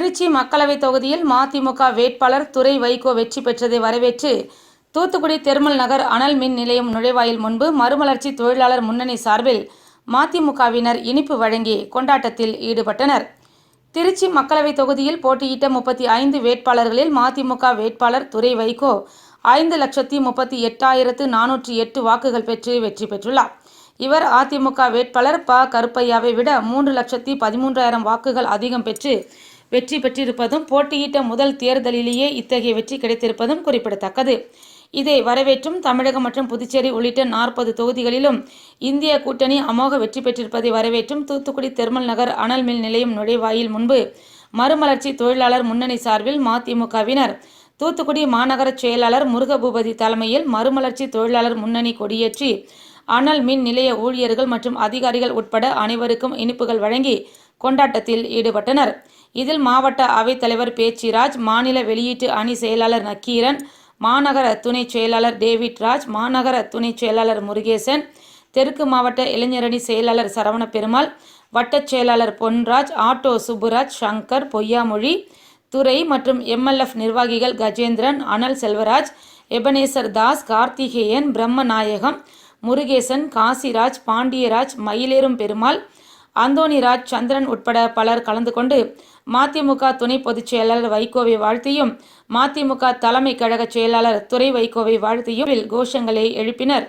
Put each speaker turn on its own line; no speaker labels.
திருச்சி மக்களவைத் தொகுதியில் மதிமுக வேட்பாளர் துறை வைகோ வெற்றி பெற்றதை வரவேற்று தூத்துக்குடி தெர்மல் நகர் அனல் மின் நிலையம் நுழைவாயில் முன்பு மறுமலர்ச்சி தொழிலாளர் முன்னணி சார்பில் மதிமுகவினர் இனிப்பு வழங்கி கொண்டாட்டத்தில் ஈடுபட்டனர். திருச்சி மக்களவைத் தொகுதியில் போட்டியிட்ட முப்பத்தி ஐந்து வேட்பாளர்களில் மதிமுக வேட்பாளர் துறை வைகோ ஐந்து லட்சத்தி முப்பத்தி எட்டாயிரத்து நானூற்றி எட்டு வாக்குகள் பெற்று வெற்றி பெற்றுள்ளார். இவர் அதிமுக வேட்பாளர் ப. கருப்பையாவை விட மூன்று லட்சத்தி பதிமூன்றாயிரம் வாக்குகள் அதிகம் பெற்று வெற்றி பெற்றிருப்பதும் போட்டியிட்ட முதல் தேர்தலிலேயே இத்தகைய வெற்றி கிடைத்திருப்பதும் குறிப்பிடத்தக்கது. இதை வரவேற்றும் தமிழகம் மற்றும் புதுச்சேரி உள்ளிட்ட நாற்பது தொகுதிகளிலும் இந்திய கூட்டணி அமோக வெற்றி பெற்றிருப்பதை வரவேற்றும் தூத்துக்குடி தெர்மல் நகர் அனல் மின் நிலையம் நுழைவாயில் முன்பு மறுமலர்ச்சி தொழிலாளர் முன்னணி சார்பில் மதிமுகவினர் தூத்துக்குடி மாநகர செயலாளர் முருகபூபதி தலைமையில் மறுமலர்ச்சி தொழிலாளர் முன்னணி கொடியேற்றி அனல் மின் நிலைய ஊழியர்கள் மற்றும் அதிகாரிகள் உட்பட அனைவருக்கும் இனிப்புகள் வழங்கி கொண்டாட்டத்தில் ஈடுபட்டனர். இதில் மாவட்ட அவைத்தலைவர் பேச்சிராஜ் மாநில வெளியீட்டு அணி செயலாளர் நக்கீரன் மாநகர துணை செயலாளர் டேவிட் ராஜ் மாநகர துணை செயலாளர் முருகேசன் தெற்கு மாவட்ட இளைஞரணி செயலாளர் சரவண பெருமாள் வட்டச் செயலாளர் பொன்ராஜ் ஆட்டோ சுப்புராஜ் சங்கர் பொய்யாமொழி துறை மற்றும் எம்எல்எஃப் நிர்வாகிகள் கஜேந்திரன் அனல் செல்வராஜ் எபனேசர் தாஸ் கார்த்திகேயன் பிரம்மநாயகம் முருகேசன் காசிராஜ் பாண்டியராஜ் மயிலேறும் பெருமாள் அந்தோணிராஜ் சந்திரன் உட்பட பலர் கலந்து கொண்டு மதிமுக துணை பொதுச் செயலாளர் வைகோவை வாழ்த்தியும் மதிமுக தலைமை கழக செயலாளர் துறை வைகோவை வாழ்த்தியும் கோஷங்களை எழுப்பினர்.